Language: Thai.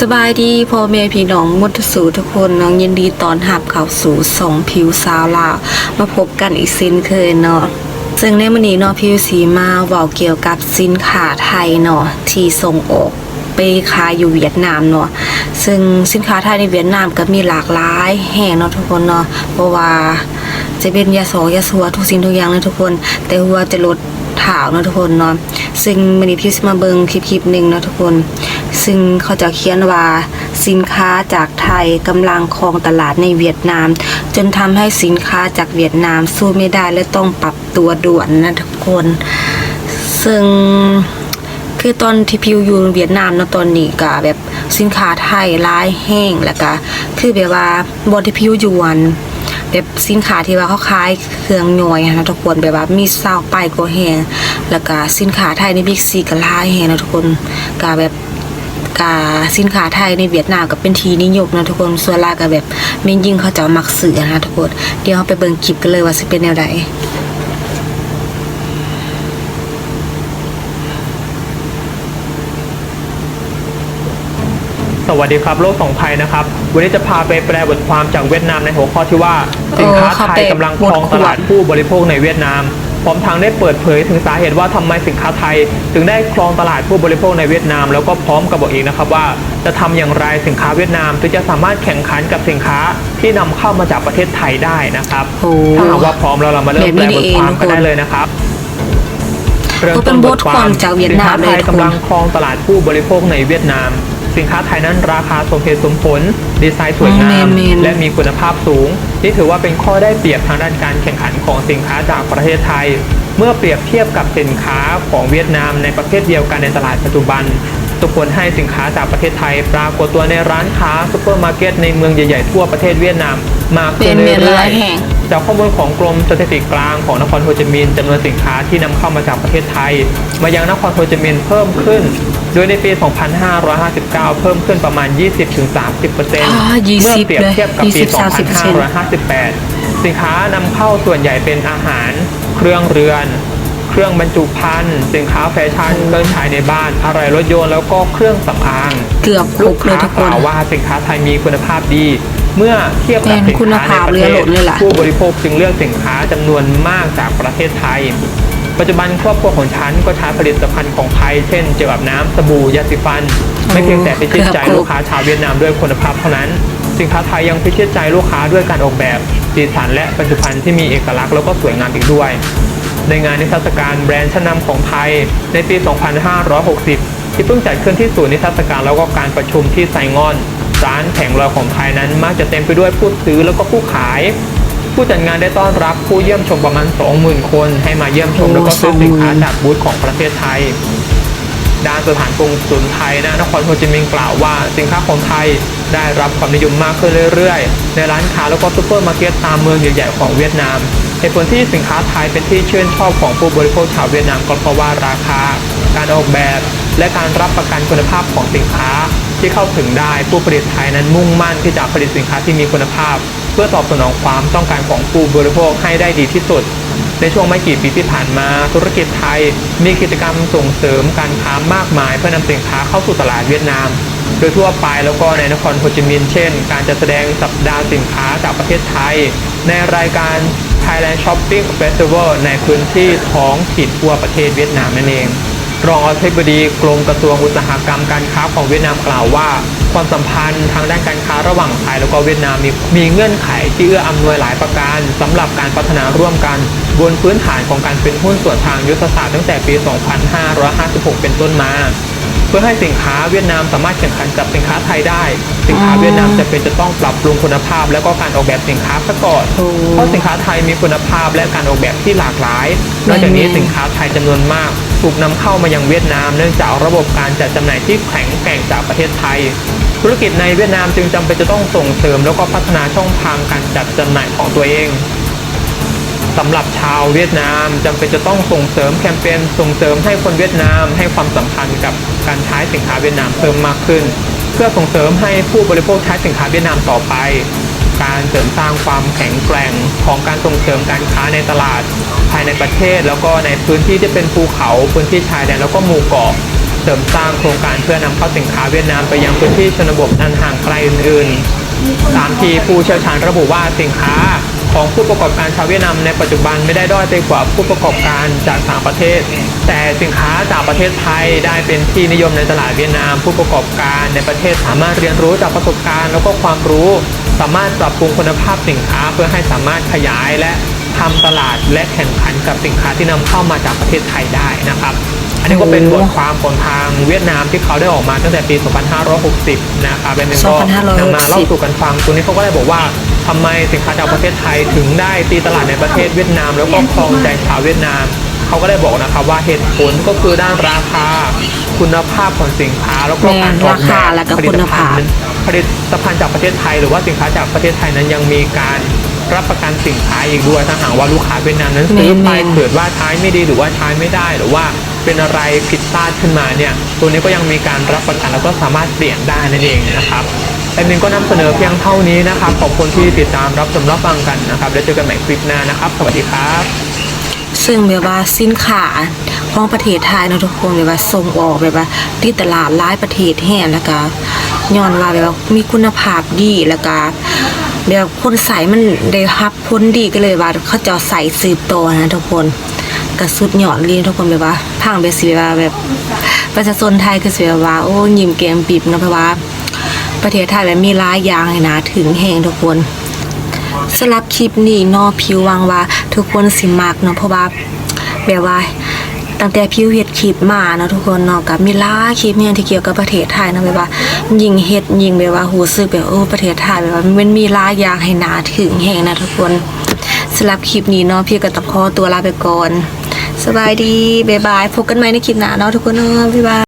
สบายดีพ่อแม่พี่น้องมุทสูทุกคนน้องยินดีตอนหับเข้าสู่สองผิวสาวลาวมาพบกันอีกเช่นเคยเนาะซึ่งในมื้อนี้เนาะผิวสีมาเว้าเกี่ยวกับสินค้าไทยเนาะที่ส่งออกไปขายอยู่เวียดนามเนาะซึ่งสินค้าไทยในเวียดนามก็มีหลากหลายแห่งเนาะทุกคนเนาะเพราะว่าจะเป็นยาสอยาสัวทุกสิ่งทุกอย่างเลยทุกคน แต่ว่าจะลดถาวเนาะทุกคนเนาะซึ่งมันนี้พี่สิมาเบิงคลิปคลิปหนึ่งเนาะทุกคน ซึ่งเขาจะเขียนว่าสินค้าจากไทยกำลังครองตลาดในเวียดนาม จนทำให้สินค้าจากเวียดนามสู้ไม่ได้และต้องปรับตัวด่วนนะทุกคน ซึ่งคือตอนที่พิวอยู่เวียดนามนะตอนนี้ก็แบบสินค้าไทยร้ายแห้งแล้วก็คือแบบว่าบนที่พิวอยู่อันแบบสินค้าที่ว่าเขาขายเครื่องหน่อยนะทุกคนแบบว่ามีซาวไปก็แห้งแล้วก็สินค้าไทยในบิ๊กซีก็ร้ายแห้งนะทุกคนก็แบบ กาสินค้าไทยในเวียดนามก็เป็นทีนิยมนะทุกคนส่วนหลายก็แบบเมนยิ่งเขาจะเอามักซื้อนะทุกคนเดี๋ยวเราไปเบิ่งคลิปกันเลยว่าสิเป็นแนวใดสวัสดีครับโลกสองภัยนะครับ วันนี้จะพาไปแปลบทความจากเวียดนามในหัวข้อที่ว่า สินค้าไทยกำลังครองตลาดผู้บริโภคในเวียดนามพ ร้อมทางได้เปิดเผยถึงสาเหตุว่าทำไมสินค้าไทย ถึงได้ครองตลาดผู้บริโภคในเวียดนาม แล้วก็พร้อมกับบอกอีกนะครับว่า จะทำอย่างไรสินค้าเวียดนามถึงจะสามารถแข่งขันกับสินค้าที่นำเข้ามาจากประเทศไทยได้นะครับโอ้ถ้าหากว่าพร้อมแล้วเรามาเริ่มแปลบทความกันได้เลยนะครับก็เป็นบทความจากเวียดนามสินค้าไทยเลยทุกคนกำลังครองตลาดผู้บริโภคในเวียดนาม สินค้าไทยนั้นราคาสมเหตุสมผล ดีไซน์สวยงามแมนๆและมีคุณภาพสูง ที่ถือว่าเป็นข้อได้เปรียบทางด้านการแข่งขันของสินค้าจากประเทศไทย เมื่อเปรียบเทียบกับสินค้าของเวียดนามในประเภทเดียวกันในตลาดปัจจุบันสมควรให้สินค้าจากประเทศไทย ปรากฏตัวในร้านค้าซุปเปอร์มาร์เก็ตในเมืองใหญ่ๆทั่วประเทศเวียดนามมากขึ้นเป็นเมนเรื่หอลายยแห่งๆจากข้อมูลของกรมสถิติกลางของนครโฮจิมินห์จำนวนสินค้าที่นำเข้ามาจากประเทศไทย มายังนครโฮจิมินห์เพิ่มขึ้น โดยในปี 2559 เพิ่มขึ้นประมาณ 20-30%อ่า20เมื่อเปรียบเทียบกับปีเลย20-30% 2558 สินค้านำเข้าส่วนใหญ่เป็นอาหาร เครื่องเรือน เครื่องบรรจุภัณฑ์ สินค้าแฟชั่น เครื่องใช้ในบ้าน อะไรรถยนต์แล้วก็เครื่องสำอาง เกือบครลูบกเลยค้าทุกกคนล่าวว่าสินค้าไทยมีคุณภาพดีเมื่อเทียบกับแม่นสินคุณค้าในภาพประเรืเทอหล่ศนเลยล่ะผู้บริโภคจึงเลือกสินค้าจำนวนมากจากประเทศไทย ปัจจุบันครอบครัวของฉันก็ใช้ผลิตภัณฑ์ของไทยเช่นเจลอาบน้ำสบู่ยาสีฟัน ไม่เพียงแต่พิชิตใจลูกค้าชาวเวียดนามด้วยคุณภาพเท่านั้น สินค้าไทยยังพิชิตใจลูกค้าด้วยการออกแบบสีสันและบรรจุภัณฑ์ที่มีเอกลักษณ์แล้วก็สวยงามอีกด้วย ในงานนิทรรศการแบรนด์ชั้นนำของไทยในปี 2560 ที่เพิ่งจัดขึ้นที่ศูนย์นิทรรศการแล้วก็การประชุมที่ไซงอน ร้านแผงลอยของไทยนั้นมักจะเต็มไปด้วยผู้ซื้อแล้วก็ผู้ขาย ผู้จัดงานได้ต้อนรับผู้เยี่ยมชมประมาณ 20,000 คน ให้มาเยี่ยมชมโอ้แล้วก็ซื้อสินค้า20,000จากบูธของประเทศไทยด้านสถานกงสุลไทยณนครโฮจิมินห์กล่าวว่า สินค้าของไทยได้รับความนิยมมากขึ้นเรื่อยๆ ในร้านค้าแล้วก็ซูเปอร์มาร์เก็ตตามเมืองใหญ่ๆของเวียดนามเหตุผลที่สินค้าไทยเป็นที่ชื่นชอบของผู้บริโภคชาวเวียดนามก็เพราะว่าราคา การออกแบบ และการรับประกันคุณภาพของสินค้า ที่เข้าถึงได้ผู้ผลิตไทยนั้นมุ่งมั่นที่จะผลิตสินค้าที่มีคุณภาพ เพื่อตอบสนองความต้องการของผู้บริโภคให้ได้ดีที่สุด ในช่วงไม่กี่ปีที่ผ่านมา ธุรกิจไทย มีกิจกรรมส่งเสริมการค้ามากมาย เพื่อนำสินค้าเข้าสู่ตลาดเวียดนาม โดยทั่วไปแล้วก็ในนครโฮจิมินห์เช่น การจัดแสดงสัปดาห์สินค้าจากประเทศไทย ในรายการ Thailand Shopping Festival ในพื้นที่ท้องถิ่นทั่วประเทศเวียดนามนั่นเอง รองอธิบดีกรมกระทรวงอุตสาหกรรมการค้าของเวียดนามกล่าวว่า ความสัมพันธ์ทางด้านการค้าระหว่างไทยแล้วก็เวียดนามมีมีเงื่อนไขที่เอื้ออำนวยหลายประการสำหรับการพัฒนาร่วมกัน บนพื้นฐานของการเป็นหุ้นส่วนทางยุทธศาสตร์ตั้งแต่ปี 2556 เป็นต้นมา เพื่อให้สินค้าเวียดนามสามารถแข่งขันกับสินค้าไทยได้ สินค้าเวียดนามจะเป็นจะต้องปรับปรุงคุณภาพ แล้วก็การออกแบบสินค้าซะก่อนเพราะสินค้าไทยมีคุณภาพและการออกแบบที่หลากหลายนอกจากนี้สินค้าไทยจำนวนมาก ถูกนำเข้ามายังเวียดนาม เนื่องจากระบบการจัดจำหน่ายที่แข็งแกร่งจากประเทศไทย ธุรกิจในเวียดนามจึงจำเป็นจะต้องส่งเสริม แล้วก็พัฒนาช่องทางการจัดจำหน่ายของตัวเอง สำหรับชาวเวียดนามจำเป็นจะต้องส่งเสริมแคมเปญส่งเสริมให้คนเวียดนามให้ความสำคัญกับการใช้สินค้าเวียดนามเพิ่มมากขึ้น เพื่อส่งเสริมให้ผู้บริโภคใช้สินค้าเวียดนามต่อไป การเสริมสร้างความแข็งแกร่งของการส่งเสริมการค้าในตลาด ภายในประเทศแล้วก็ในพื้นที่ที่เป็นภูเขาพื้นที่ชายแดนแล้วก็หมู่เกาะเสริมสร้างโครงการเพื่อนำเข้าสินค้าเวียดนามไปยังพื้นที่ชนบทอันห่างไกลอื่นๆตามที่ผู้เชี่ยวชาญระบุว่าสินค้า ของผู้ประกอบการชาวเวียดนามในปัจจุบันไม่ได้ด้อยไปกว่าผู้ประกอบการจากต่างประเทศ แต่สินค้าจากประเทศไทยได้เป็นที่นิยมในตลาดเวียดนาม ผู้ประกอบการในประเทศสามารถเรียนรู้จากประสบการณ์แล้วก็ความรู้ สามารถปรับปรุงคุณภาพสินค้าเพื่อให้สามารถขยายและทำตลาดและแข่งขันกับสินค้าที่นำเข้ามาจากประเทศไทยได้นะครับ อันนี้ก็เป็นบทความของทางเวียดนามที่เขาได้ออกมาตั้งแต่ปี 2560 นะครับเป็นก็นำมาเล่าสู่กันฟังตัวนี้เขาก็ได้บอกว่าทำไมสินค้าจากประเทศไทยถึงได้ตีตลาดในประเทศเวียดนาม แล้วก็ครองใจชาวเวียดนามเขาก็ได้บอกนะครับว่าเหตุผลก็คือด้านราคา คุณภาพของสินค้าแล้วก็การออกแบบราคาและก็ผลิคุตณภัภาณพฑ์ผลิตภัณฑ์จากประเทศไทย หรือว่าสินค้าจากประเทศไทยนั้นยังมีการรับประกันสินค้าอีกด้วยถ้าหากว่าลูกค้าเวียดนามนั้นซื้อไปแม่นๆเกิดว่าใช้ไม่ดีหรือว่าใช้ไม่ได้หรือว่า เป็นอะไรผิดพลาดขึ้นมาเนี่ยตัวนี้ก็ยังมีการรับประกันแล้วก็สามารถเปลี่ยนได้นั่นเองนะครับแอดมินก็นำเสนอเพียงเท่านี้นะครับขอบคุณที่ติดตามรับชมรับฟังกันนะครับแล้วเจอกันใหม่คลิปหน้านะครับ สวัสดีครับ ซึ่งแบบว่าสินค้าของประเทศไทยนะทุกคนแบบว่าส่งออกแบบว่าที่ตลาดหลายประเทศแห่งแล้วก็ย้อนว่าแบบว่ามีคุณภาพดีแล้วก็แบบคนใส่มันได้รับผลดีก็เลยว่าเขาจะใส่สืบต่อนะทุกคน ก็สุดยอดเลยทุกคนแบบว่าพังไปสิแบบว่าแบบประชาชนไทยคือสิแบบว่าโอ้ยิ้มแก้มปิบนะเพราะว่า ประเทศไทยแบบมีหลายอย่างเลยนะถึงแห่งทุกคนสำหรับคลิปนี้นาะพิววังว่า ทุกคนสิมักเนาะเพราะว่าแบบว่าตั้งแต่พิวเฮ็ดคลิปมาเนาะทุกคนเนาะกับมีหลายคลิปเนี่ยที่เกี่ยวกับประเทศไทยเนาะแบบว่ายิงเฮ็ดยิงแบบว่ารู้สึกแบบโอ้ประเทศไทยแบบว่ามันมีหลายอย่างให้นาถึงแห่งนะทุกคนสำหรับคลิปนี้เนาะพี่ก็ต้องขอตัวลาไปก่อน สบายดีบ๊ายบายพบกันใหม่ในคลิปหน้าเนาะทุกคนเนาะบ๊ายบาย